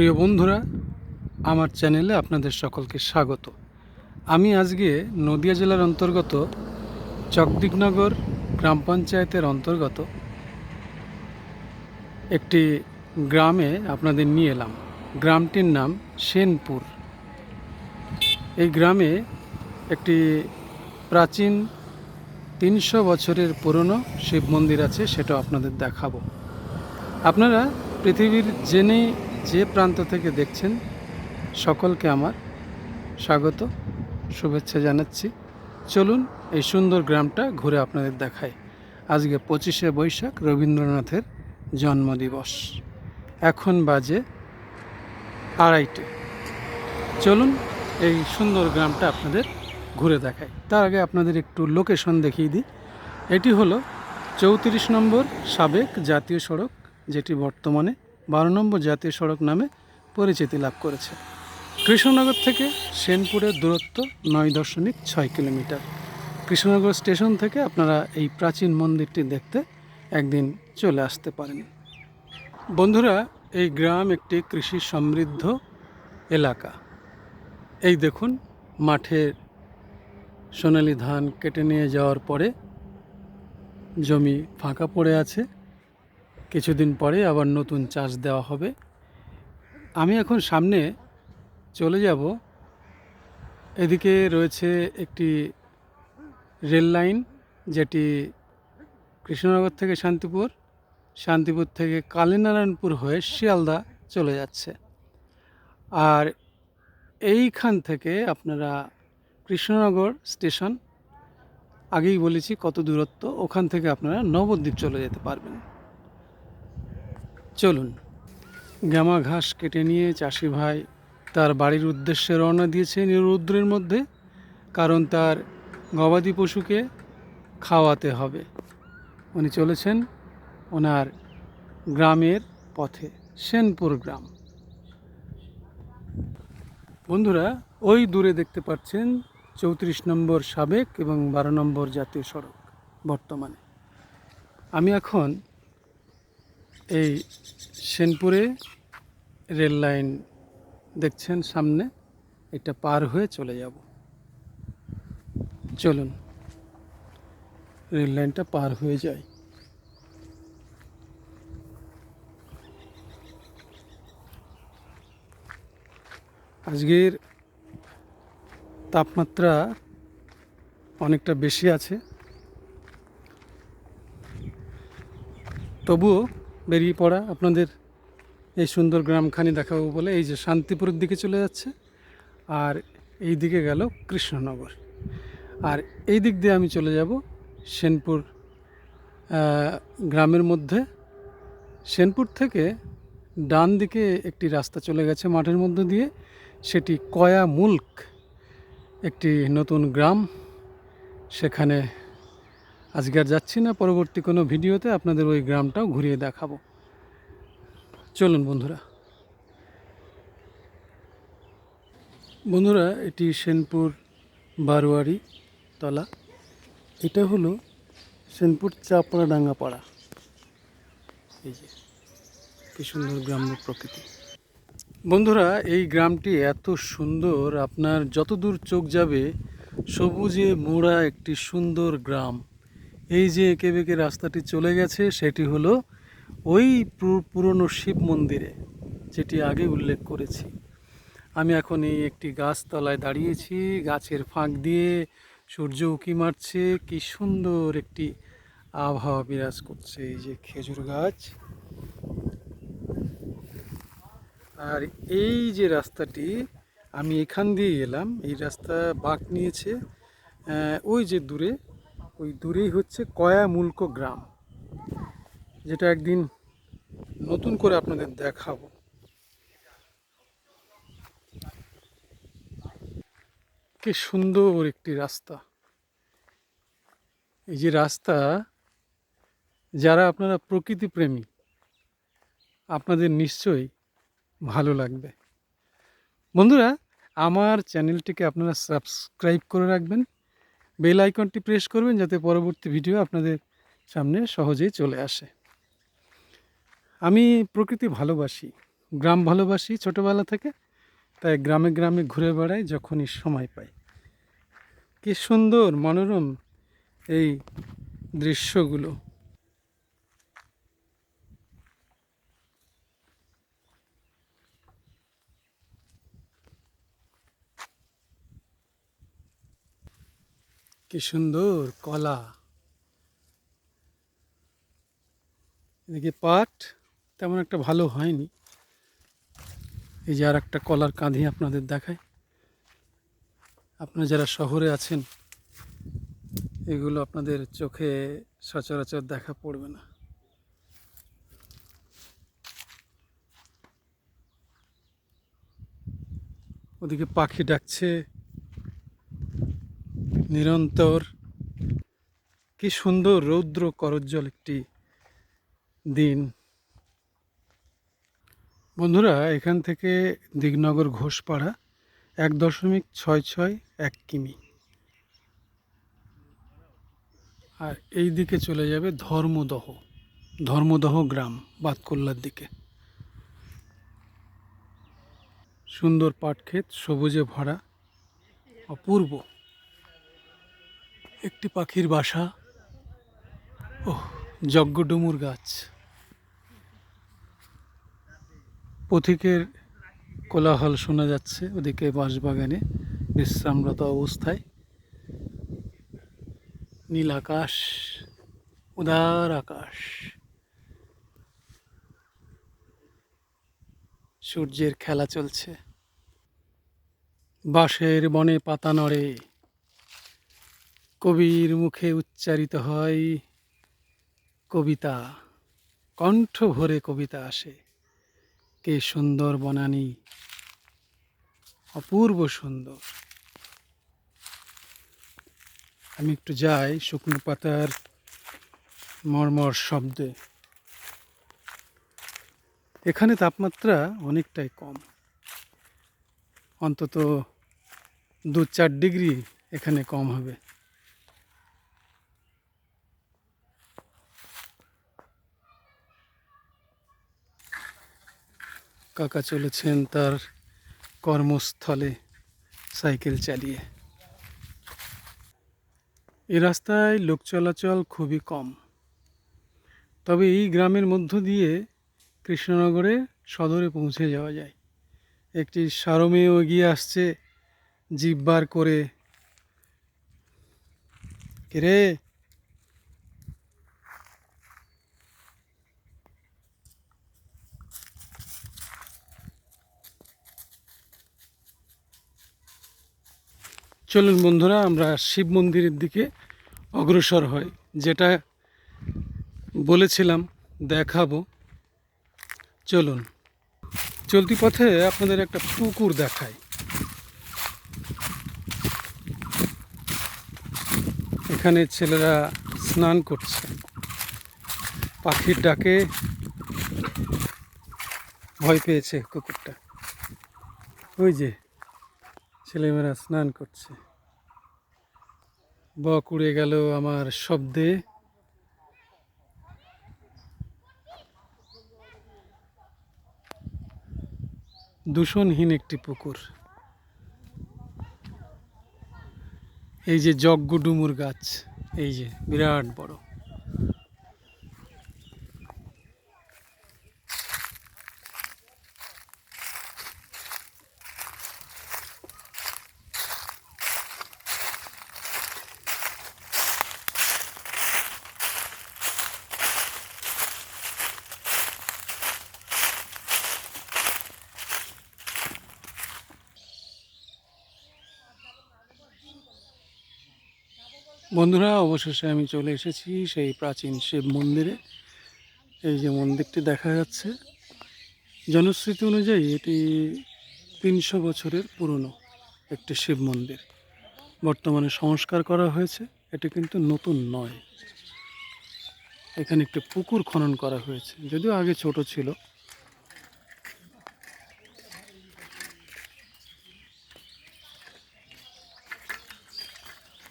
প্রিয় বন্ধুরা, আমার চ্যানেলে আপনাদের সকলকে স্বাগত। আমি আজকে নদিয়া জেলার অন্তর্গত চকদিকনগর গ্রাম পঞ্চায়েতের অন্তর্গত একটি গ্রামে আপনাদের নিয়ে এলাম। গ্রামটির নাম সেনপুর। এই গ্রামে একটি প্রাচীন তিনশো বছরের পুরনো শিব মন্দির আছে সেটা আপনাদের দেখাবো। আপনারা পৃথিবীর জেনে যে প্রান্ত থেকে দেখছেন, সকলকে আমার স্বাগত, শুভেচ্ছা জানাচ্ছি। চলুন এই সুন্দর গ্রামটা ঘুরে আপনাদের দেখাই। আজকে পঁচিশে বৈশাখ, রবীন্দ্রনাথের জন্মদিবস। এখন বাজে আড়াইটে। চলুন এই সুন্দর গ্রামটা আপনাদের ঘুরে দেখাই। তার আগে আপনাদের একটু লোকেশন দেখিয়ে দিই। এটি হলো চৌত্রিশ নম্বর সাবেক জাতীয় সড়ক, যেটি বর্তমানে বারো নম্বর জাতীয় সড়ক নামে পরিচিতি লাভ করেছে। কৃষ্ণনগর থেকে সেনপুরের দূরত্ব নয় দশমিক ছয় কিলোমিটার। কৃষ্ণনগর স্টেশন থেকে আপনারা এই প্রাচীন মন্দিরটি দেখতে একদিন চলে আসতে পারেন। বন্ধুরা, এই গ্রাম একটি কৃষি সমৃদ্ধ এলাকা। এই দেখুন মাঠের সোনালি ধান কেটে নিয়ে যাওয়ার পরে জমি ফাঁকা পড়ে আছে। কিছুদিন পরে আবার নতুন চাষ দেওয়া হবে। আমি এখন সামনে চলে যাব। এদিকে রয়েছে একটি রেল লাইন, যেটি কৃষ্ণনগর থেকে শান্তিপুর শান্তিপুর থেকে কালীনারায়ণপুর হয়ে শিয়ালদা চলে যাচ্ছে। আর এইখান থেকে আপনারা কৃষ্ণনগর স্টেশন, আগেই বলেছি কত দূরত্ব, ওখান থেকে আপনারা নবদ্বীপ চলে যেতে পারবেন। চলুন। গামা ঘাস কেটে নিয়ে চাষি ভাই তার বাড়ির উদ্দেশ্যে রওনা দিয়েছে রৌদ্রের মধ্যে, কারণ তার গবাদি পশুকে খাওয়াতে হবে। উনি চলেছেন ওনার গ্রামের পথে, সেনপুর গ্রাম। বন্ধুরা, ওই দূরে দেখতে পাচ্ছেন চৌত্রিশ নম্বর সাবেক এবং বারো নম্বর জাতীয় সড়ক বর্তমানে। আমি এখন এই সেনপুরে রেল লাইন দেখছেন সামনে, এটা পার হয়ে চলে যাব। চলুন, রেল লাইনটা পার হয়ে যায় আজকের তাপমাত্রা অনেকটা বেশি আছে। তবুও বেরিয়ে পড়া। আপনাদের এই সুন্দর গ্রামখানি দেখাবো বলে এই যে শান্তিপুরের দিকে চলে যাচ্ছে আর এই দিকে গেল কৃষ্ণনগর। আর এই দিক দিয়ে আমি চলে যাব সেনপুর গ্রামের মধ্যে। সেনপুর থেকে ডান দিকে একটি রাস্তা চলে গেছে মাঠের মধ্যে দিয়ে। সেটি কয়া মুল্ক একটি নতুন গ্রাম। সেখানে আজকে আর যাচ্ছি না, পরবর্তী কোনো ভিডিওতে আপনাদের ওই গ্রামটাও ঘুরিয়ে দেখাবো। চলুন বন্ধুরা। বন্ধুরা, এটি সেনপুর বারোয়ারি তলা। এটা হলো সেনপুর চাপড়াডাঙ্গা ডাঙ্গাপাড়া এই যে, কি সুন্দর গ্রাম্য প্রকৃতি। বন্ধুরা, এই গ্রামটি এত সুন্দর, আপনার যতদূর চোখ যাবে, সবুজে মোড়া একটি সুন্দর গ্রাম। এই যে এঁকে বেঁকে রাস্তাটি চলে গেছে, সেটি হলো ওই পুরনো শিব মন্দিরে, যেটি আগে উল্লেখ করেছি। আমি এখন এই একটি গাছতলায় দাঁড়িয়েছি, গাছের ফাঁক দিয়ে সূর্য উকি মারছে, কি সুন্দর একটি আবহাওয়া বিরাজ করছে এই যে খেজুর গাছ। আর এই যে রাস্তাটি, আমি এখান দিয়ে এলাম, এই রাস্তা বাঁক নিয়েছে ওই যে দূরে ওই দূরেই হচ্ছে কয়া মুলক গ্রাম, যেটা একদিন নতুন করে আপনাদের দেখাবো। কি সুন্দর একটি রাস্তা। এই যে রাস্তা, যারা আপনারা প্রকৃতি প্রেমী, আপনাদের নিশ্চয়ই ভালো লাগবে। বন্ধুরা, আমার চ্যানেলটিকে আপনারা সাবস্ক্রাইব করে রাখবেন। বেল আইকনটি প্রেস করবেন যাতে পরবর্তী ভিডিও আপনাদের সামনে সহজেই চলে আসে। আমি প্রকৃতি ভালোবাসি, গ্রাম ভালোবাসি ছোটোবেলা থেকে, তাই গ্রামে গ্রামে ঘুরে বেড়াই যখনই সময় পাই। কি সুন্দর মনোরম এই দৃশ্যগুলো। কি সুন্দর কলা। এদিকে পাট? তেমন একটা ভালো হয়নি। এই যে আর একটা কলার কাঁধি আপনাদের দেখায় আপনারা যারা শহরে আছেন, এগুলো আপনাদের চোখে সচরাচর দেখা পড়বে না। ওদিকে পাখি ডাকছে। নিরন্তর। কি সুন্দর রৌদ্র করজ্জ্বল একটি দিন। বন্ধুরা, এখান থেকে দিগনগর ঘোষপাড়া এক দশমিক ছয় ছয় এক কিমি। আর এই দিকে চলে যাবে ধর্মদহ। ধর্মদহ গ্রাম, বাতকল্লার দিকে। সুন্দর পাটক্ষেত, সবুজে ভরা, অপূর্ব। একটি পাখির বাসা। ও যজ্ঞডুমুর গাছ। পথিকের কোলাহল শোনা যাচ্ছে ওদিকে বাঁশবাগানে বিশ্রামরত অবস্থায়। নীল আকাশ, উদার আকাশ। সূর্যের খেলা চলছে। বাঁশের বনে পাতা নড়ে। কবির মুখে উচ্চারিত হয়, কবিতা, কণ্ঠ ভরে কবিতা আসে। কে সুন্দর বনানী, অপূর্ব সুন্দর। আমি একটু যাই শুকনো পাতার মর্মর শব্দে। এখানে তাপমাত্রা অনেকটাই কম। অন্তত দু চার ডিগ্রি এখানে কম হবে। কাকা চলেছেন তার কর্মস্থলে সাইকেল চালিয়ে। এ রাস্তায় লোক চলাচল খুবই কম। তবে এই গ্রামের মধ্য দিয়ে কৃষ্ণনগরে সদরে পৌঁছে যাওয়া যায়। একটি সারমেয় এগিয়ে আসছে জিপ বার করে চলুন বন্ধুরা, আমরা শিব মন্দিরের দিকে অগ্রসর হই। যেটা বলেছিলাম, দেখাবো। চলুন। চলতি পথে আপনাদের একটা পুকুর দেখাই। এখানে ছেলেরা স্নান করছে। পাখির ডাকে ভয় পেয়েছে কুকুরটা। ওই যে ছেলেমেয়েরা স্নান করছে। বক উড়ে গেল আমার শব্দে। দূষণহীন একটি পুকুর। এই যে যজ্ঞ ডুমুর গাছ, এই যে বিরাট বড়। বন্ধুরা, অবশেষে আমি চলে এসেছি সেই প্রাচীন শিব মন্দিরে। এই যে মন্দিরটি দেখা যাচ্ছে, জনশ্রুতি অনুযায়ী এটি তিনশো বছরের পুরনো একটি শিব মন্দির। বর্তমানে সংস্কার করা হয়েছে, এটি কিন্তু নতুন নয়। এখানে একটি পুকুর খনন করা হয়েছে, যদিও আগে ছোট ছিল।